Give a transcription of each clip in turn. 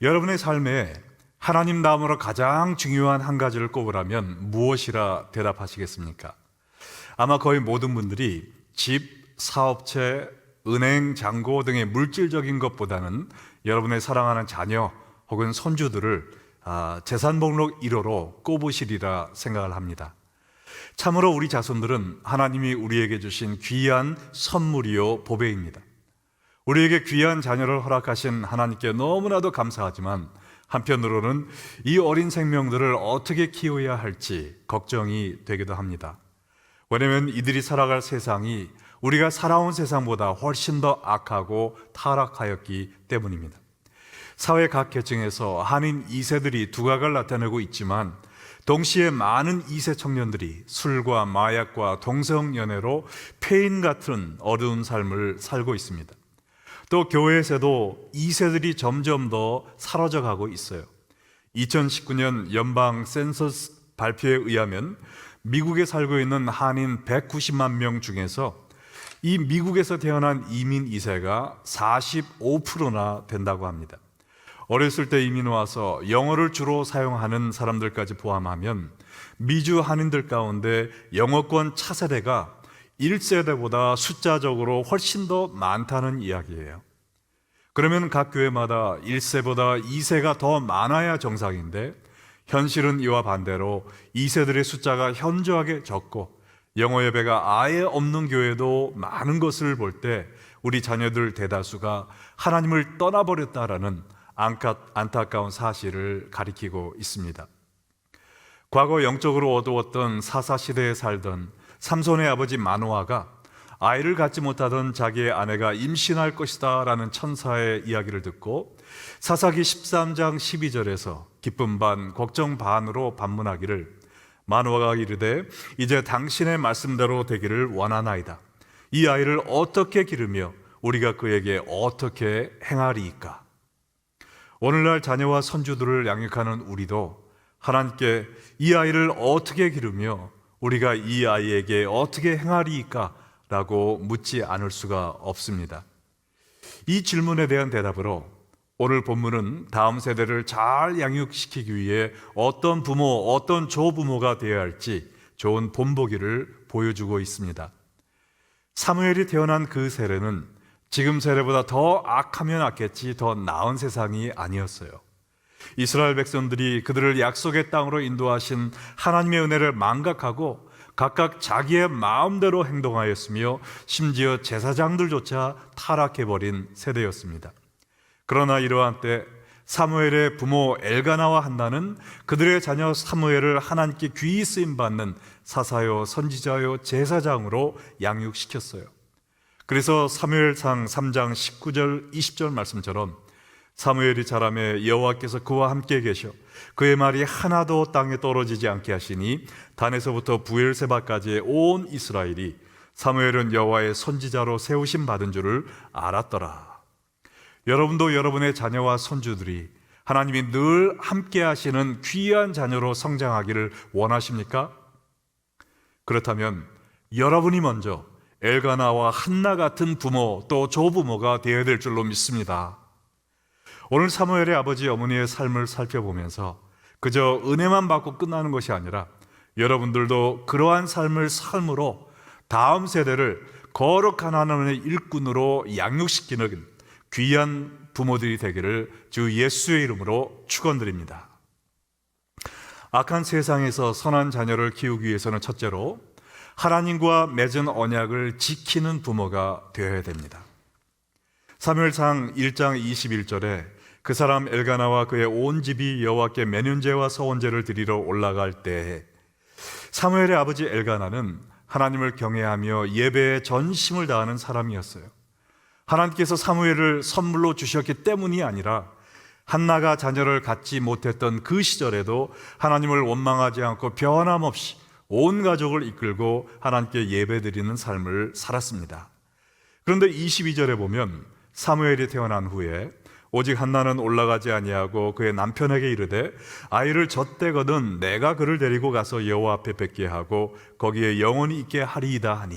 여러분의 삶에 하나님 다음으로 가장 중요한 한 가지를 꼽으라면 무엇이라 대답하시겠습니까? 아마 거의 모든 분들이 집, 사업체, 은행, 잔고 등의 물질적인 것보다는 여러분의 사랑하는 자녀 혹은 손주들을 아, 재산 목록 1호로 꼽으시리라 생각을 합니다. 참으로 우리 자손들은 하나님이 우리에게 주신 귀한 선물이요 보배입니다. 우리에게 귀한 자녀를 허락하신 하나님께 너무나도 감사하지만 한편으로는 이 어린 생명들을 어떻게 키워야 할지 걱정이 되기도 합니다. 왜냐하면 이들이 살아갈 세상이 우리가 살아온 세상보다 훨씬 더 악하고 타락하였기 때문입니다. 사회 각 계층에서 한인 2세들이 두각을 나타내고 있지만 동시에 많은 2세 청년들이 술과 마약과 동성연애로 폐인 같은 어두운 삶을 살고 있습니다. 또 교회에서도 2세들이 점점 더 사라져 가고 있어요. 2019년 연방 센서스 발표에 의하면 미국에 살고 있는 한인 190만 명 중에서 이 미국에서 태어난 이민 2세가 45%나 된다고 합니다. 어렸을 때 이민 와서 영어를 주로 사용하는 사람들까지 포함하면 미주 한인들 가운데 영어권 차세대가 1세대보다 숫자적으로 훨씬 더 많다는 이야기예요. 그러면 각 교회마다 1세보다 2세가 더 많아야 정상인데 현실은 이와 반대로 2세들의 숫자가 현저하게 적고 영어 예배가 아예 없는 교회도 많은 것을 볼 때 우리 자녀들 대다수가 하나님을 떠나버렸다라는 안타까운 사실을 가리키고 있습니다. 과거 영적으로 어두웠던 사사 시대에 살던 삼손의 아버지 마노아가 아이를 갖지 못하던 자기의 아내가 임신할 것이다 라는 천사의 이야기를 듣고 사사기 13장 12절에서 기쁨 반 걱정 반으로 반문하기를 마노아가 이르되 이제 당신의 말씀대로 되기를 원하나이다. 이 아이를 어떻게 기르며 우리가 그에게 어떻게 행하리이까? 오늘날 자녀와 손주들을 양육하는 우리도 하나님께 이 아이를 어떻게 기르며 우리가 이 아이에게 어떻게 행하리이까? 라고 묻지 않을 수가 없습니다. 이 질문에 대한 대답으로 오늘 본문은 다음 세대를 잘 양육시키기 위해 어떤 부모, 어떤 조부모가 되어야 할지 좋은 본보기를 보여주고 있습니다. 사무엘이 태어난 그 세례는 지금 세례보다 더 악하면 악했지 더 나은 세상이 아니었어요. 이스라엘 백성들이 그들을 약속의 땅으로 인도하신 하나님의 은혜를 망각하고 각각 자기의 마음대로 행동하였으며 심지어 제사장들조차 타락해버린 세대였습니다. 그러나 이러한 때 사무엘의 부모 엘가나와 한나는 그들의 자녀 사무엘을 하나님께 귀히 쓰임 받는 사사요 선지자요 제사장으로 양육시켰어요. 그래서 사무엘상 3장 19절 20절 말씀처럼 사무엘이 자라매 여호와께서 그와 함께 계셔 그의 말이 하나도 땅에 떨어지지 않게 하시니 단에서부터 부엘세바까지의 온 이스라엘이 사무엘은 여호와의 선지자로 세우심 받은 줄을 알았더라. 여러분도 여러분의 자녀와 손주들이 하나님이 늘 함께 하시는 귀한 자녀로 성장하기를 원하십니까? 그렇다면 여러분이 먼저 엘가나와 한나 같은 부모 또 조부모가 되어야 될 줄로 믿습니다. 오늘 사무엘의 아버지 어머니의 삶을 살펴보면서 그저 은혜만 받고 끝나는 것이 아니라 여러분들도 그러한 삶을 삶으로 다음 세대를 거룩한 하나님의 일꾼으로 양육시키는 귀한 부모들이 되기를 주 예수의 이름으로 축원드립니다. 악한 세상에서 선한 자녀를 키우기 위해서는 첫째로 하나님과 맺은 언약을 지키는 부모가 되어야 됩니다. 사무엘상 1장 21절에 그 사람 엘가나와 그의 온 집이 여호와께 매년제와 서원제를 드리러 올라갈 때 사무엘의 아버지 엘가나는 하나님을 경외하며 예배에 전심을 다하는 사람이었어요. 하나님께서 사무엘을 선물로 주셨기 때문이 아니라 한나가 자녀를 갖지 못했던 그 시절에도 하나님을 원망하지 않고 변함없이 온 가족을 이끌고 하나님께 예배드리는 삶을 살았습니다. 그런데 22절에 보면 사무엘이 태어난 후에 오직 한나는 올라가지 아니하고 그의 남편에게 이르되 아이를 젖대거든 내가 그를 데리고 가서 여호와 앞에 뵙게 하고 거기에 영원히 있게 하리이다 하니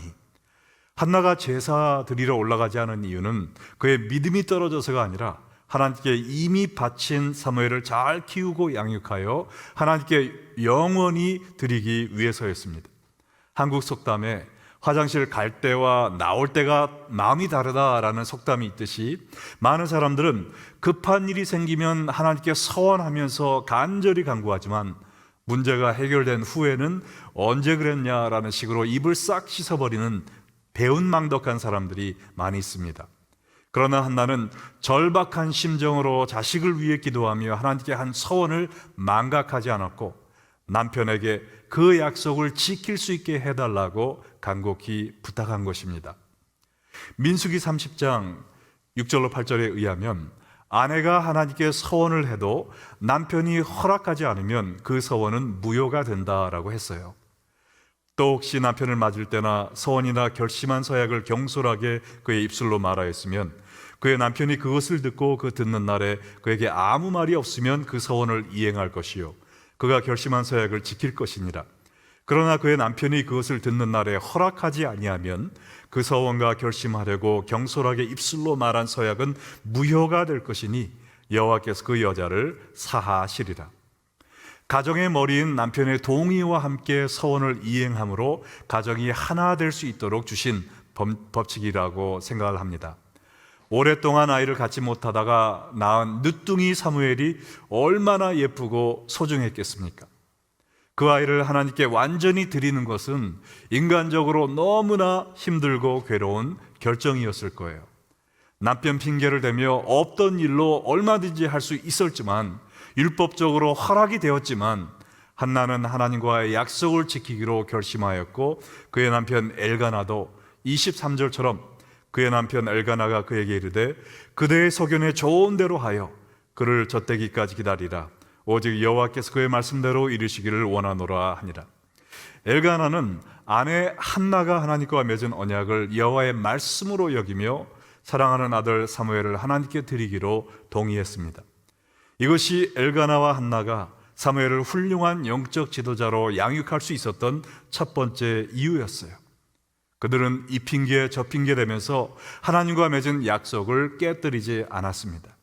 한나가 제사 드리러 올라가지 않은 이유는 그의 믿음이 떨어져서가 아니라 하나님께 이미 바친 사무엘을 잘 키우고 양육하여 하나님께 영원히 드리기 위해서였습니다. 한국 속담에 화장실 갈 때와 나올 때가 마음이 다르다라는 속담이 있듯이 많은 사람들은 급한 일이 생기면 하나님께 서원하면서 간절히 간구하지만 문제가 해결된 후에는 언제 그랬냐라는 식으로 입을 싹 씻어버리는 배은망덕한 사람들이 많이 있습니다. 그러나 한나는 절박한 심정으로 자식을 위해 기도하며 하나님께 한 서원을 망각하지 않았고 남편에게 그 약속을 지킬 수 있게 해달라고 간곡히 부탁한 것입니다. 민수기 30장 6절로 8절에 의하면 아내가 하나님께 서원을 해도 남편이 허락하지 않으면 그 서원은 무효가 된다라고 했어요. 또 혹시 남편을 맞을 때나 서원이나 결심한 서약을 경솔하게 그의 입술로 말하였으면 그의 남편이 그것을 듣고 그 듣는 날에 그에게 아무 말이 없으면 그 서원을 이행할 것이요 그가 결심한 서약을 지킬 것이니라 그러나 그의 남편이 그것을 듣는 날에 허락하지 아니하면 그 서원과 결심하려고 경솔하게 입술로 말한 서약은 무효가 될 것이니 여호와께서 그 여자를 사하시리라 가정의 머리인 남편의 동의와 함께 서원을 이행함으로 가정이 하나 될 수 있도록 주신 법- 법칙이라고 생각을 합니다. 오랫동안 아이를 갖지 못하다가 낳은 늦둥이 사무엘이 얼마나 예쁘고 소중했겠습니까? 그 아이를 하나님께 완전히 드리는 것은 인간적으로 너무나 힘들고 괴로운 결정이었을 거예요. 남편 핑계를 대며 없던 일로 얼마든지 할 수 있었지만 율법적으로 허락이 되었지만 한나는 하나님과의 약속을 지키기로 결심하였고 그의 남편 엘가나도 23절처럼 그의 남편 엘가나가 그에게 이르되 그대의 소견에 좋은 대로 하여 그를 젖대기까지 기다리라 오직 여호와께서 그의 말씀대로 이르시기를 원하노라 하니라 엘가나는 아내 한나가 하나님과 맺은 언약을 여호와의 말씀으로 여기며 사랑하는 아들 사무엘을 하나님께 드리기로 동의했습니다. 이것이 엘가나와 한나가 사무엘을 훌륭한 영적 지도자로 양육할 수 있었던 첫 번째 이유였어요. 그들은 이 핑계 저 핑계 대면서 하나님과 맺은 약속을 깨뜨리지 않았습니다.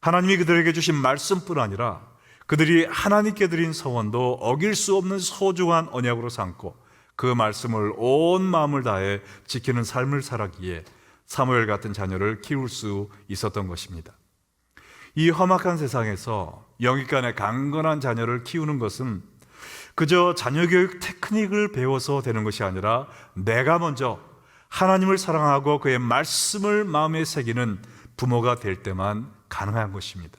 하나님이 그들에게 주신 말씀뿐 아니라 그들이 하나님께 드린 서원도 어길 수 없는 소중한 언약으로 삼고 그 말씀을 온 마음을 다해 지키는 삶을 살았기에 사무엘 같은 자녀를 키울 수 있었던 것입니다. 이 험악한 세상에서 영육간의 강건한 자녀를 키우는 것은 그저 자녀 교육 테크닉을 배워서 되는 것이 아니라 내가 먼저 하나님을 사랑하고 그의 말씀을 마음에 새기는 부모가 될 때만 가능한 것입니다.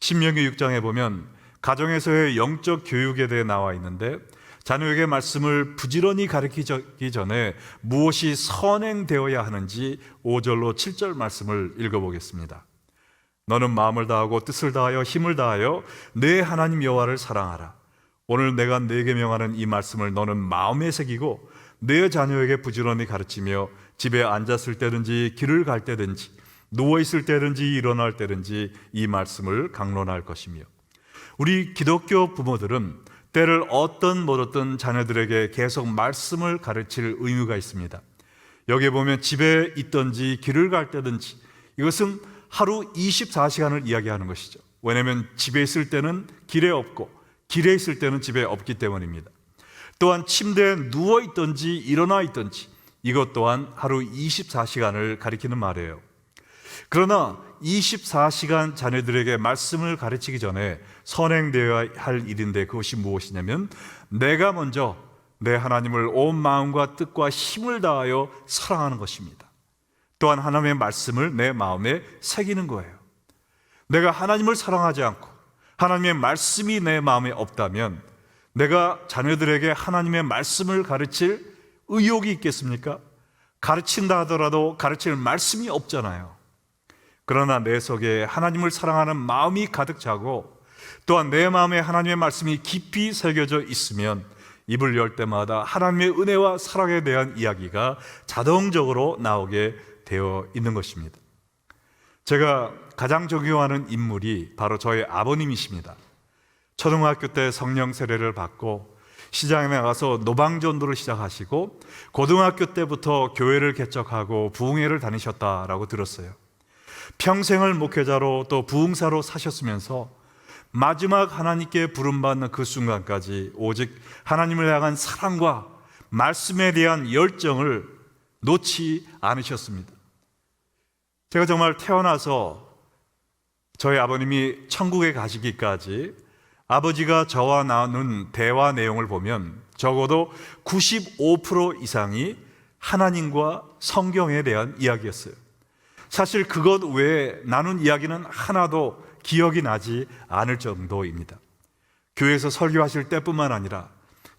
신명기 6장에 보면 가정에서의 영적 교육에 대해 나와 있는데 자녀에게 말씀을 부지런히 가르치기 전에 무엇이 선행되어야 하는지 5절로 7절 말씀을 읽어보겠습니다. 너는 마음을 다하고 뜻을 다하여 힘을 다하여 내 하나님 여호와를 사랑하라. 오늘 내가 내게 명하는 이 말씀을 너는 마음에 새기고 내 자녀에게 부지런히 가르치며 집에 앉았을 때든지 길을 갈 때든지 누워 있을 때든지 일어날 때든지 이 말씀을 강론할 것이며 우리 기독교 부모들은 때를 어떤 모르던 자녀들에게 계속 말씀을 가르칠 의무가 있습니다. 여기에 보면 집에 있든지 길을 갈 때든지 이것은 하루 24시간을 이야기하는 것이죠. 왜냐하면 집에 있을 때는 길에 없고 길에 있을 때는 집에 없기 때문입니다. 또한 침대에 누워 있든지 일어나 있든지 이것 또한 하루 24시간을 가리키는 말이에요. 그러나 24시간 자녀들에게 말씀을 가르치기 전에 선행되어야 할 일인데 그것이 무엇이냐면 내가 먼저 내 하나님을 온 마음과 뜻과 힘을 다하여 사랑하는 것입니다. 또한 하나님의 말씀을 내 마음에 새기는 거예요. 내가 하나님을 사랑하지 않고 하나님의 말씀이 내 마음에 없다면 내가 자녀들에게 하나님의 말씀을 가르칠 의욕이 있겠습니까? 가르친다 하더라도 가르칠 말씀이 없잖아요. 그러나 내 속에 하나님을 사랑하는 마음이 가득 차고 또한 내 마음에 하나님의 말씀이 깊이 새겨져 있으면 입을 열 때마다 하나님의 은혜와 사랑에 대한 이야기가 자동적으로 나오게 되어 있는 것입니다. 제가 가장 존경하는 인물이 바로 저의 아버님이십니다. 초등학교 때 성령 세례를 받고 시장에 나가서 노방전도를 시작하시고 고등학교 때부터 교회를 개척하고 부흥회를 다니셨다라고 들었어요. 평생을 목회자로 또 부흥사로 사셨으면서 마지막 하나님께 부름받는 그 순간까지 오직 하나님을 향한 사랑과 말씀에 대한 열정을 놓지 않으셨습니다. 제가 정말 태어나서 저희 아버님이 천국에 가시기까지 아버지가 저와 나눈 대화 내용을 보면 적어도 95% 이상이 하나님과 성경에 대한 이야기였어요. 사실 그것 외에 나눈 이야기는 하나도 기억이 나지 않을 정도입니다. 교회에서 설교하실 때뿐만 아니라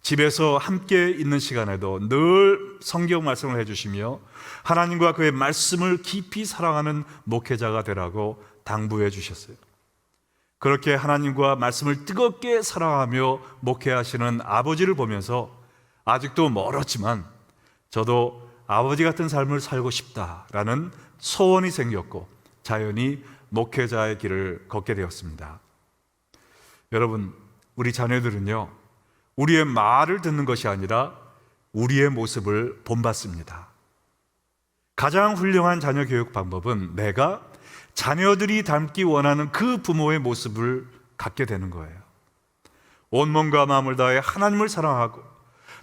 집에서 함께 있는 시간에도 늘 성경 말씀을 해주시며 하나님과 그의 말씀을 깊이 사랑하는 목회자가 되라고 당부해 주셨어요. 그렇게 하나님과 말씀을 뜨겁게 사랑하며 목회하시는 아버지를 보면서 아직도 멀었지만 저도 아버지 같은 삶을 살고 싶다라는 소원이 생겼고 자연히 목회자의 길을 걷게 되었습니다. 여러분, 우리 자녀들은요, 우리의 말을 듣는 것이 아니라 우리의 모습을 본받습니다. 가장 훌륭한 자녀 교육 방법은 내가 자녀들이 닮기 원하는 그 부모의 모습을 갖게 되는 거예요. 온 몸과 마음을 다해 하나님을 사랑하고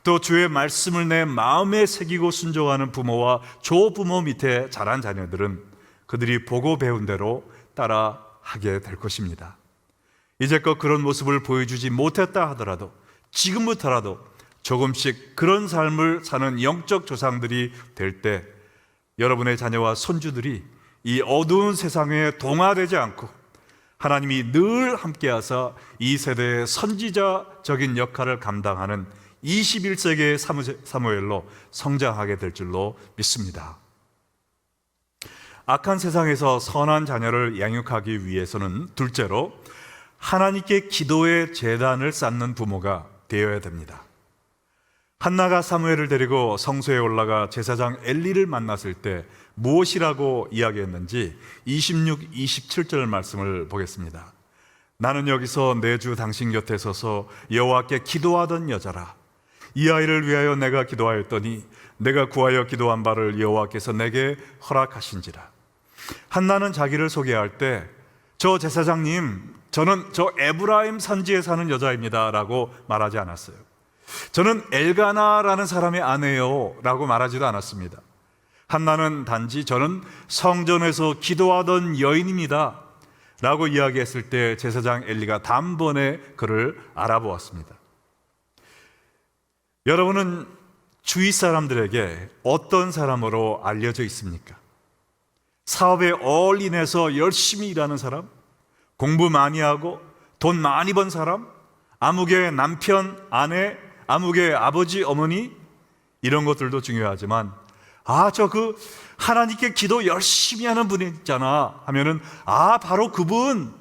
또 주의 말씀을 내 마음에 새기고 순종하는 부모와 조부모 밑에 자란 자녀들은 그들이 보고 배운 대로 따라 하게 될 것입니다. 이제껏 그런 모습을 보여주지 못했다 하더라도 지금부터라도 조금씩 그런 삶을 사는 영적 조상들이 될 때 여러분의 자녀와 손주들이 이 어두운 세상에 동화되지 않고 하나님이 늘 함께하사 이 세대의 선지자적인 역할을 감당하는 21세기의 사무엘로 성장하게 될 줄로 믿습니다. 악한 세상에서 선한 자녀를 양육하기 위해서는 둘째로 하나님께 기도의 재단을 쌓는 부모가 되어야 됩니다. 한나가 사무엘을 데리고 성소에 올라가 제사장 엘리를 만났을 때 무엇이라고 이야기했는지 26, 27절 말씀을 보겠습니다. 나는 여기서 내주 당신 곁에 서서 여호와께 기도하던 여자라. 이 아이를 위하여 내가 기도하였더니 내가 구하여 기도한 바를 여호와께서 내게 허락하신지라. 한나는 자기를 소개할 때 저 제사장님, 저는 저 에브라임 산지에 사는 여자입니다라고 말하지 않았어요. 저는 엘가나라는 사람의 아내요라고 말하지도 않았습니다. 한나는 단지 저는 성전에서 기도하던 여인입니다. 라고 이야기했을 때 제사장 엘리가 단번에 그를 알아보았습니다. 여러분은 주위 사람들에게 어떤 사람으로 알려져 있습니까? 사업에 올인해서 열심히 일하는 사람, 공부 많이 하고 돈 많이 번 사람, 아무개 남편, 아내, 아무개 아버지, 어머니 이런 것들도 중요하지만 아, 저 그 하나님께 기도 열심히 하는 분이 있잖아 하면은 아, 바로 그분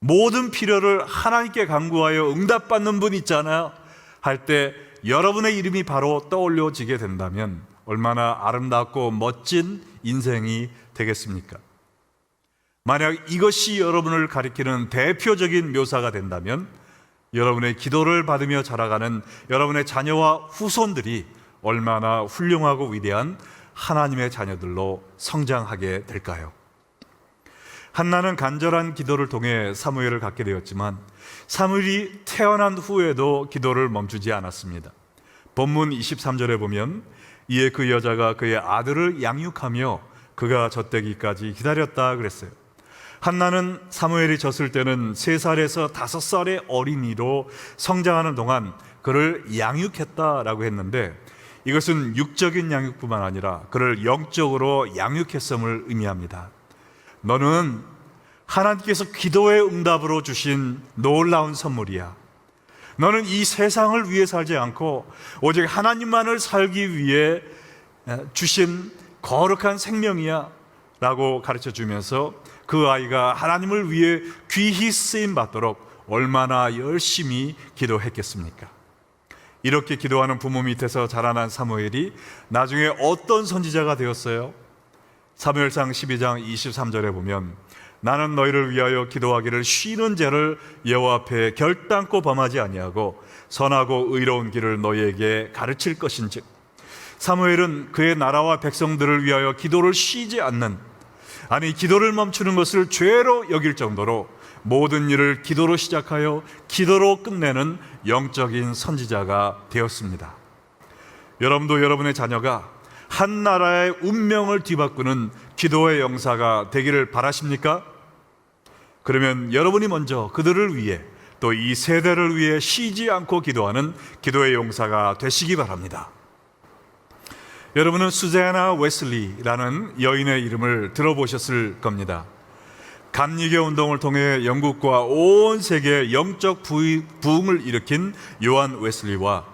모든 필요를 하나님께 간구하여 응답받는 분 있잖아요. 할 때 여러분의 이름이 바로 떠올려지게 된다면 얼마나 아름답고 멋진 인생이 되겠습니까? 만약 이것이 여러분을 가리키는 대표적인 묘사가 된다면 여러분의 기도를 받으며 자라가는 여러분의 자녀와 후손들이 얼마나 훌륭하고 위대한 하나님의 자녀들로 성장하게 될까요? 한나는 간절한 기도를 통해 사무엘을 갖게 되었지만 사무엘이 태어난 후에도 기도를 멈추지 않았습니다. 본문 23절에 보면 이에 그 여자가 그의 아들을 양육하며 그가 젖되기까지 기다렸다 그랬어요. 한나는 사무엘이 졌을 때는 세 살에서 다섯 살의 어린이로 성장하는 동안 그를 양육했다라고 했는데 이것은 육적인 양육뿐만 아니라 그를 영적으로 양육했음을 의미합니다. 너는 하나님께서 기도의 응답으로 주신 놀라운 선물이야. 너는 이 세상을 위해 살지 않고 오직 하나님만을 살기 위해 주신 거룩한 생명이야. 라고 가르쳐 주면서 그 아이가 하나님을 위해 귀히 쓰임 받도록 얼마나 열심히 기도했겠습니까? 이렇게 기도하는 부모 밑에서 자라난 사무엘이 나중에 어떤 선지자가 되었어요? 사무엘상 12장 23절에 보면 나는 너희를 위하여 기도하기를 쉬는 죄를 여호와 앞에 결단코 범하지 아니하고 선하고 의로운 길을 너희에게 가르칠 것인즉 사무엘은 그의 나라와 백성들을 위하여 기도를 쉬지 않는 아니 기도를 멈추는 것을 죄로 여길 정도로 모든 일을 기도로 시작하여 기도로 끝내는 영적인 선지자가 되었습니다. 여러분도 여러분의 자녀가 한 나라의 운명을 뒤바꾸는 기도의 영사가 되기를 바라십니까? 그러면 여러분이 먼저 그들을 위해 또 이 세대를 위해 쉬지 않고 기도하는 기도의 용사가 되시기 바랍니다. 여러분은 수제나 웨슬리라는 여인의 이름을 들어보셨을 겁니다. 감리교 운동을 통해 영국과 온 세계에 영적 부흥을 일으킨 요한 웨슬리와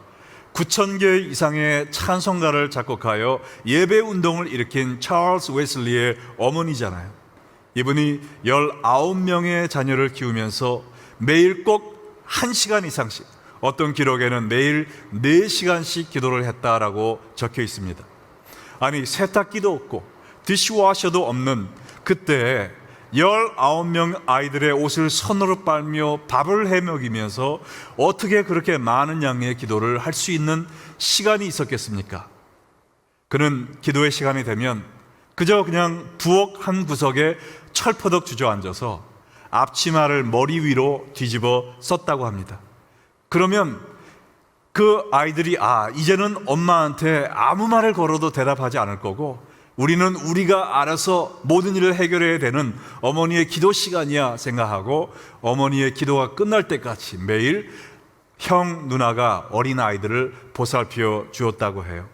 9천 개 이상의 찬송가를 작곡하여 예배 운동을 일으킨 찰스 웨슬리의 어머니잖아요. 이분이 19명의 자녀를 키우면서 매일 꼭 1시간 이상씩 어떤 기록에는 매일 4시간씩 기도를 했다라고 적혀 있습니다. 아니 세탁기도 없고 디시워셔도 없는 그때 19명 아이들의 옷을 손으로 빨며 밥을 해 먹이면서 어떻게 그렇게 많은 양의 기도를 할 수 있는 시간이 있었겠습니까? 그는 기도의 시간이 되면 그저 그냥 부엌 한 구석에 철퍼덕 주저앉아서 앞치마를 머리 위로 뒤집어 썼다고 합니다. 그러면 그 아이들이 아 이제는 엄마한테 아무 말을 걸어도 대답하지 않을 거고 우리는 우리가 알아서 모든 일을 해결해야 되는 어머니의 기도 시간이야 생각하고 어머니의 기도가 끝날 때까지 매일 형 누나가 어린 아이들을 보살펴 주었다고 해요.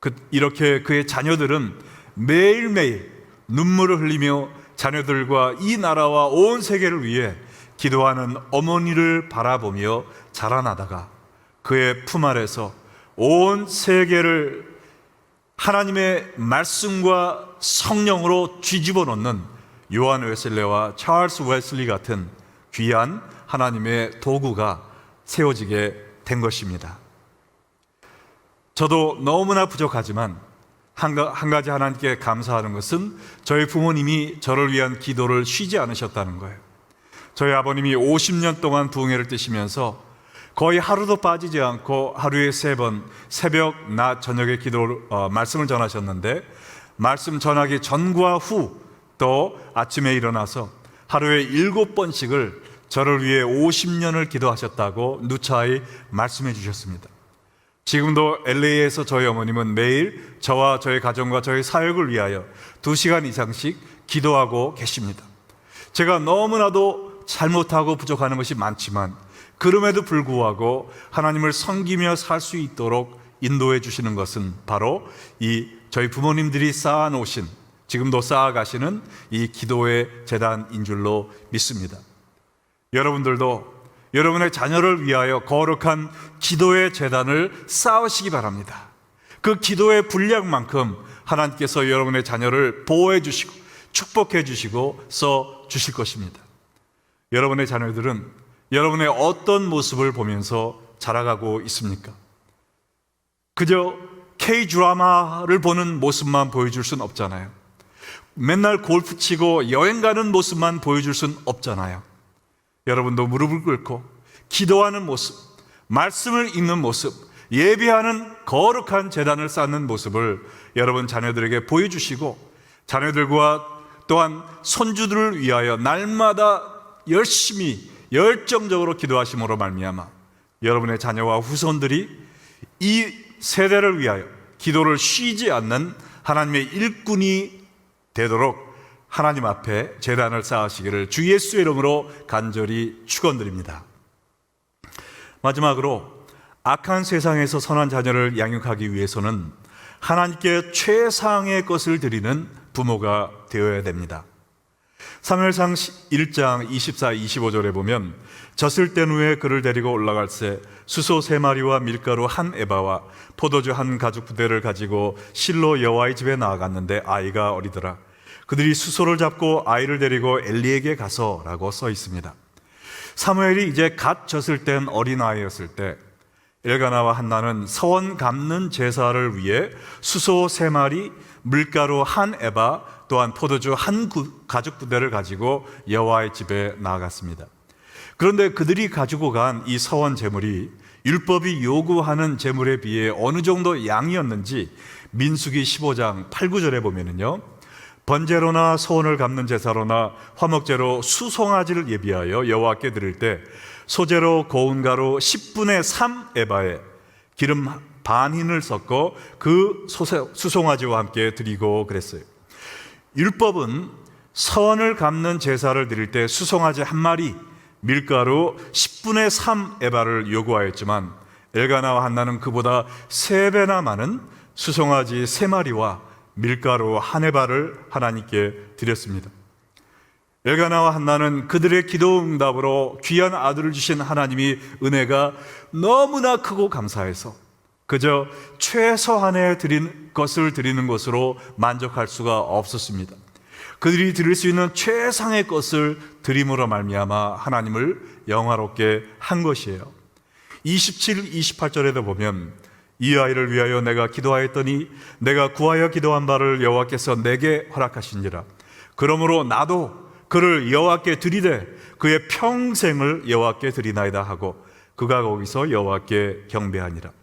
그, 이렇게 그의 자녀들은 매일매일 눈물을 흘리며 자녀들과 이 나라와 온 세계를 위해 기도하는 어머니를 바라보며 자라나다가 그의 품 아래서 온 세계를 하나님의 말씀과 성령으로 뒤집어 놓는 요한 웨슬레와 찰스 웨슬리 같은 귀한 하나님의 도구가 세워지게 된 것입니다. 저도 너무나 부족하지만 한, 가지 하나님께 감사하는 것은 저희 부모님이 저를 위한 기도를 쉬지 않으셨다는 거예요. 저희 아버님이 50년 동안 부흥회를 뜨시면서 거의 하루도 빠지지 않고 하루에 세 번 새벽, 낮, 저녁에 기도 어, 말씀을 전하셨는데 말씀 전하기 전과 후 또 아침에 일어나서 하루에 일곱 번씩을 저를 위해 50년을 기도하셨다고 누차히 말씀해 주셨습니다. 지금도 LA에서 저희 어머님은 매일 저와 저희 가정과 저희 사역을 위하여 두 시간 이상씩 기도하고 계십니다. 제가 너무나도 잘못하고 부족하는 것이 많지만 그럼에도 불구하고 하나님을 섬기며 살 수 있도록 인도해 주시는 것은 바로 이 저희 부모님들이 쌓아 놓으신 지금도 쌓아 가시는 이 기도의 재단인 줄로 믿습니다. 여러분들도 여러분의 자녀를 위하여 거룩한 기도의 재단을 쌓으시기 바랍니다. 그 기도의 분량만큼 하나님께서 여러분의 자녀를 보호해 주시고 축복해 주시고 써 주실 것입니다. 여러분의 자녀들은 여러분의 어떤 모습을 보면서 자라가고 있습니까? 그저 K 드라마를 보는 모습만 보여줄 순 없잖아요. 맨날 골프 치고 여행 가는 모습만 보여줄 순 없잖아요. 여러분도 무릎을 꿇고 기도하는 모습, 말씀을 읽는 모습, 예배하는 거룩한 재단을 쌓는 모습을 여러분 자녀들에게 보여주시고 자녀들과 또한 손주들을 위하여 날마다 열심히 열정적으로 기도하심으로 말미암아 여러분의 자녀와 후손들이 이 세대를 위하여 기도를 쉬지 않는 하나님의 일꾼이 되도록 하나님 앞에 재단을 쌓으시기를 주 예수의 이름으로 간절히 축원드립니다. 마지막으로 악한 세상에서 선한 자녀를 양육하기 위해서는 하나님께 최상의 것을 드리는 부모가 되어야 됩니다. 사무엘상 1장 24, 25절에 보면 젖을 뗀 후에 그를 데리고 올라갈 새 수소 세 마리와 밀가루 한 에바와 포도주 한 가죽 부대를 가지고 실로 여호와의 집에 나아갔는데 아이가 어리더라. 그들이 수소를 잡고 아이를 데리고 엘리에게 가서라고 써 있습니다. 사무엘이 이제 갓 젖을 뗀 어린 아이였을 때 엘가나와 한나는 서원 갚는 제사를 위해 수소 세 마리, 물가루 한 에바, 또한 포도주 한 구- 가죽 부대를 가지고 여호와의 집에 나아갔습니다. 그런데 그들이 가지고 간 이 서원 제물이 율법이 요구하는 제물에 비해 어느 정도 양이었는지 민수기 15장 8, 9절에 보면은요. 번제로나 소원을 갚는 제사로나 화목제로 수송아지를 예비하여 여호와께 드릴 때 소제로 고운 가루 10분의 3 에바에 기름 반흰을 섞어 그 수송아지와 함께 드리고 그랬어요. 율법은 선을 갚는 제사를 드릴 때 수송아지 한 마리, 밀가루 10분의 3 에바를 요구하였지만 엘가나와 한나는 그보다 세 배나 많은 수송아지 세 마리와 밀가루 한 에바를 하나님께 드렸습니다. 엘가나와 한나는 그들의 기도 응답으로 귀한 아들을 주신 하나님이 은혜가 너무나 크고 감사해서 그저 최소한의 드린 것을 드리는 것으로 만족할 수가 없었습니다. 그들이 드릴 수 있는 최상의 것을 드림으로 말미암아 하나님을 영화롭게 한 것이에요. 27, 28절에도 보면 이 아이를 위하여 내가 기도하였더니 내가 구하여 기도한 바를 여호와께서 내게 허락하신지라. 그러므로 나도 그를 여호와께 드리되 그의 평생을 여호와께 드리나이다 하고 그가 거기서 여호와께 경배하니라.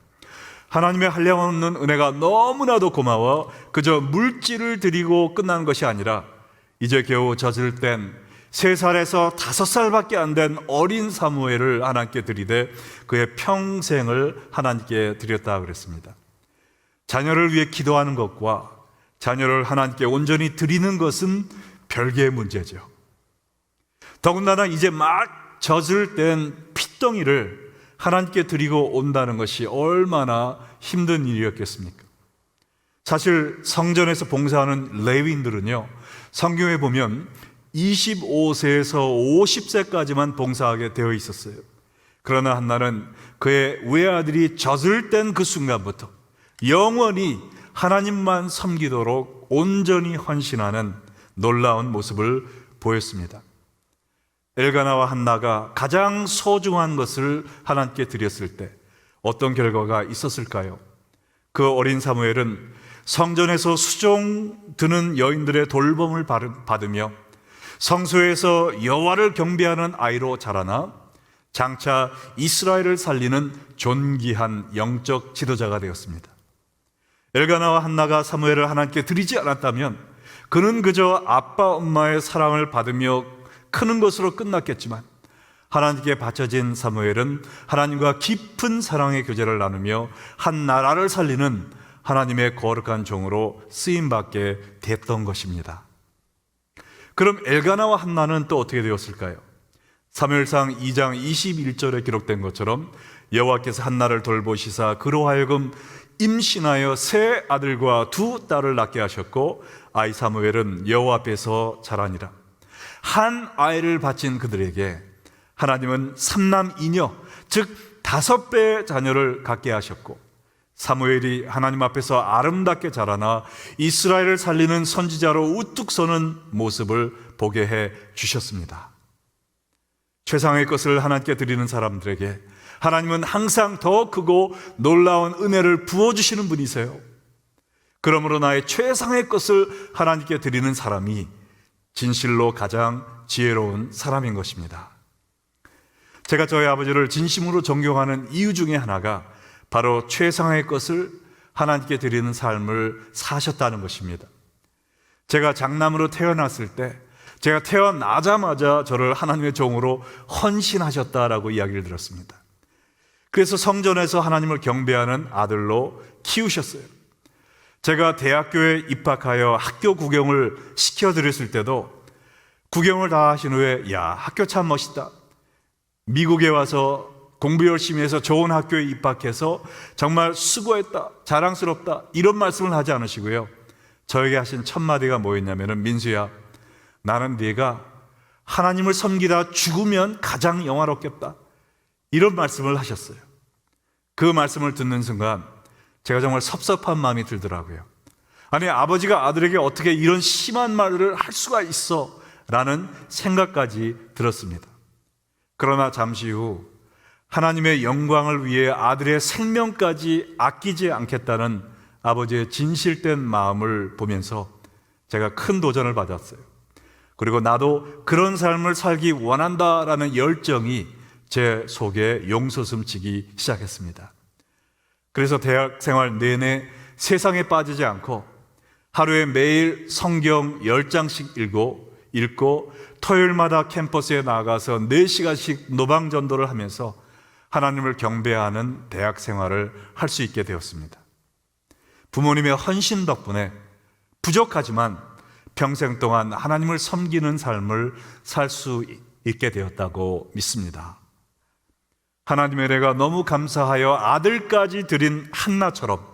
하나님의 한량없는 은혜가 너무나도 고마워 그저 물질을 드리고 끝난 것이 아니라 이제 겨우 젖을 땐 세 살에서 다섯 살밖에 안 된 어린 사무엘을 하나님께 드리되 그의 평생을 하나님께 드렸다 그랬습니다. 자녀를 위해 기도하는 것과 자녀를 하나님께 온전히 드리는 것은 별개의 문제죠. 더군다나 이제 막 젖을 땐 핏덩이를 하나님께 드리고 온다는 것이 얼마나 힘든 일이었겠습니까? 사실 성전에서 봉사하는 레위인들은요, 성경에 보면 25세에서 50세까지만 봉사하게 되어 있었어요. 그러나 한나는 그의 외아들이 젖을 땐그 순간부터 영원히 하나님만 섬기도록 온전히 헌신하는 놀라운 모습을 보였습니다. 엘가나와 한나가 가장 소중한 것을 하나님께 드렸을 때 어떤 결과가 있었을까요? 그 어린 사무엘은 성전에서 수종 드는 여인들의 돌봄을 받으며 성소에서 여호와를 경배하는 아이로 자라나 장차 이스라엘을 살리는 존귀한 영적 지도자가 되었습니다. 엘가나와 한나가 사무엘을 하나님께 드리지 않았다면 그는 그저 아빠 엄마의 사랑을 받으며 크는 것으로 끝났겠지만 하나님께 바쳐진 사무엘은 하나님과 깊은 사랑의 교제를 나누며 한 나라를 살리는 하나님의 거룩한 종으로 쓰임 받게 됐던 것입니다. 그럼 엘가나와 한나는 또 어떻게 되었을까요? 사무엘상 2장 21절에 기록된 것처럼 여호와께서 한나를 돌보시사 그로 하여금 임신하여 세 아들과 두 딸을 낳게 하셨고 아이 사무엘은 여호와 앞에서 자라니라. 한 아이를 바친 그들에게 하나님은 삼남 이녀 즉 다섯 배의 자녀를 갖게 하셨고 사무엘이 하나님 앞에서 아름답게 자라나 이스라엘을 살리는 선지자로 우뚝 서는 모습을 보게 해 주셨습니다. 최상의 것을 하나님께 드리는 사람들에게 하나님은 항상 더 크고 놀라운 은혜를 부어주시는 분이세요. 그러므로 나의 최상의 것을 하나님께 드리는 사람이 진실로 가장 지혜로운 사람인 것입니다. 제가 저희 아버지를 진심으로 존경하는 이유 중에 하나가 바로 최상의 것을 하나님께 드리는 삶을 사셨다는 것입니다. 제가 장남으로 태어났을 때 제가 태어나자마자 저를 하나님의 종으로 헌신하셨다라고 이야기를 들었습니다. 그래서 성전에서 하나님을 경배하는 아들로 키우셨어요. 제가 대학교에 입학하여 학교 구경을 시켜드렸을 때도 구경을 다 하신 후에 야 학교 참 멋있다. 미국에 와서 공부 열심히 해서 좋은 학교에 입학해서 정말 수고했다, 자랑스럽다 이런 말씀을 하지 않으시고요. 저에게 하신 첫 마디가 뭐였냐면은 민수야, 나는 네가 하나님을 섬기다 죽으면 가장 영화롭겠다. 이런 말씀을 하셨어요. 그 말씀을 듣는 순간 제가 정말 섭섭한 마음이 들더라고요. 아니, 아버지가 아들에게 어떻게 이런 심한 말을 할 수가 있어? 라는 생각까지 들었습니다. 그러나 잠시 후 하나님의 영광을 위해 아들의 생명까지 아끼지 않겠다는 아버지의 진실된 마음을 보면서 제가 큰 도전을 받았어요. 그리고 나도 그런 삶을 살기 원한다라는 열정이 제 속에 용솟음치기 시작했습니다. 그래서 대학 생활 내내 세상에 빠지지 않고 하루에 매일 성경 10장씩 읽고, 읽고 토요일마다 캠퍼스에 나가서 4시간씩 노방 전도를 하면서 하나님을 경배하는 대학 생활을 할 수 있게 되었습니다. 부모님의 헌신 덕분에 부족하지만 평생 동안 하나님을 섬기는 삶을 살 수 있게 되었다고 믿습니다. 하나님의 은혜가 너무 감사하여 아들까지 드린 한나처럼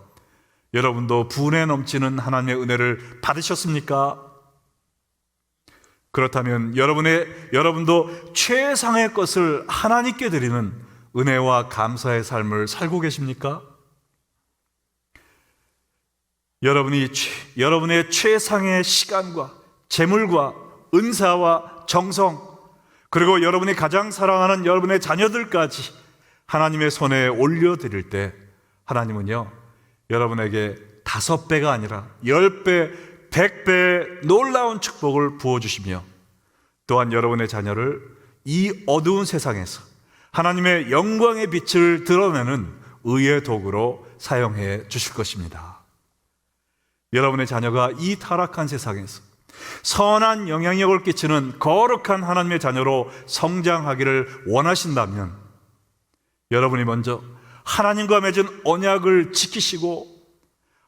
여러분도 분에 넘치는 하나님의 은혜를 받으셨습니까? 그렇다면 여러분의 여러분도 최상의 것을 하나님께 드리는 은혜와 감사의 삶을 살고 계십니까? 여러분이 최- 여러분의 최상의 시간과 재물과 은사와 정성 그리고 여러분이 가장 사랑하는 여러분의 자녀들까지 하나님의 손에 올려 드릴 때 하나님은요 여러분에게 다섯 배가 아니라 열 배, 백 배 놀라운 축복을 부어 주시며 또한 여러분의 자녀를 이 어두운 세상에서 하나님의 영광의 빛을 드러내는 의의 도구로 사용해 주실 것입니다. 여러분의 자녀가 이 타락한 세상에서 선한 영향력을 끼치는 거룩한 하나님의 자녀로 성장하기를 원하신다면 여러분이 먼저 하나님과 맺은 언약을 지키시고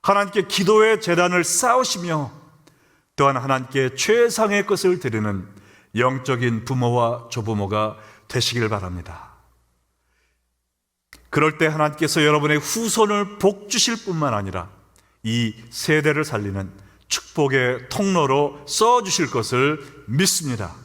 하나님께 기도의 재단을 쌓으시며 또한 하나님께 최상의 것을 드리는 영적인 부모와 조부모가 되시길 바랍니다. 그럴 때 하나님께서 여러분의 후손을 복 주실 뿐만 아니라 이 세대를 살리는 축복의 통로로 써 주실 것을 믿습니다.